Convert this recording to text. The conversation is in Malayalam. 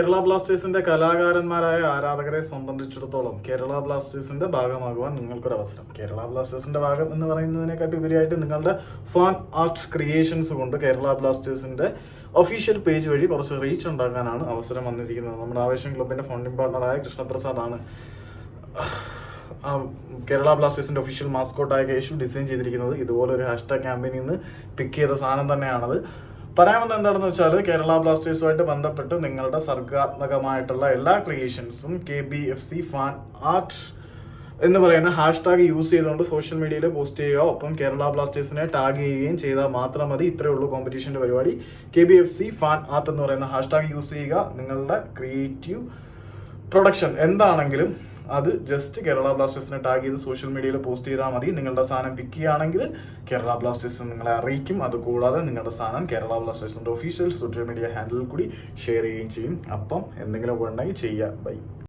കേരള ബ്ലാസ്റ്റേഴ്സിന്റെ കലാകാരന്മാരായ ആരാധകരെ സംബന്ധിച്ചിടത്തോളം കേരള ബ്ലാസ്റ്റേഴ്സിന്റെ ഭാഗമാകുവാൻ നിങ്ങൾക്കൊരു അവസരം കേരള ബ്ലാസ്റ്റേഴ്സിന്റെ ഭാഗം എന്ന് പറയുന്നതിനെക്കാട്ടി ഉപരിയായിട്ട് നിങ്ങളുടെ ഫാൻ ആർട്ട് ക്രിയേഷൻസ് കൊണ്ട് കേരള ബ്ലാസ്റ്റേഴ്സിന്റെ ഒഫീഷ്യൽ പേജ് വഴി കുറച്ച് റീച്ച് ഉണ്ടാക്കാനാണ് അവസരം വന്നിരിക്കുന്നത്. നമ്മുടെ ആവേശം ക്ലബിന്റെ ഫണ്ടിംഗ് പാർട്ണറായ കൃഷ്ണപ്രസാദാണ് കേരള ബ്ലാസ്റ്റേഴ്സിന്റെ ഒഫീഷ്യൽ മാസ്കോട്ടായ കേശു ഡിസൈൻ ചെയ്തിരിക്കുന്നത്. ഇതുപോലെ ഒരു ഹാഷ്ടാഗ് ക്യാമ്പയിനിൽ നിന്ന് പിക്ക് ചെയ്ത സാധനം തന്നെയാണത്. പറയാമെന്ന് എന്താണെന്ന് വെച്ചാൽ കേരള ബ്ലാസ്റ്റേഴ്സുമായിട്ട് ബന്ധപ്പെട്ട് നിങ്ങളുടെ സർഗാത്മകമായിട്ടുള്ള എല്ലാ ക്രിയേഷൻസും K B F C fan art എന്ന് പറയുന്ന ഹാഷ്ടാഗ് യൂസ് ചെയ്തുകൊണ്ട് സോഷ്യൽ മീഡിയയിൽ പോസ്റ്റ് ചെയ്യുക. ഒപ്പം കേരള ബ്ലാസ്റ്റേഴ്സിനെ ടാഗ് ചെയ്യുകയും ചെയ്താൽ മാത്രം മതി. ഇത്രയേ ഉള്ളൂ കോമ്പറ്റീഷന്റെ പരിപാടി. K B F C fan art എന്ന് പറയുന്ന ഹാഷ്ടാഗ് യൂസ് ചെയ്യുക. നിങ്ങളുടെ ക്രിയേറ്റീവ് പ്രൊഡക്ഷൻ എന്താണെങ്കിലും അത് ജസ്റ്റ് കേരള ബ്ലാസ്റ്റേഴ്സിനെ ടാഗ് ചെയ്ത് സോഷ്യൽ മീഡിയയിൽ പോസ്റ്റ് ചെയ്താൽ മതി. നിങ്ങളുടെ സാധനം പിക്ക് ചെയ്യുകയാണെങ്കിൽ കേരള ബ്ലാസ്റ്റേഴ്സ് നിങ്ങളെ അറിയിക്കും. അതുകൂടാതെ നിങ്ങളുടെ സാധനം കേരള ബ്ലാസ്റ്റേഴ്സിന്റെ ഒഫീഷ്യൽ സോഷ്യൽ മീഡിയ ഹാൻഡിൽ കൂടി ഷെയർ ചെയ്യുകയും ചെയ്യും. അപ്പം എന്തെങ്കിലും ഉണ്ടെങ്കിൽ ചെയ്യുക ബൈ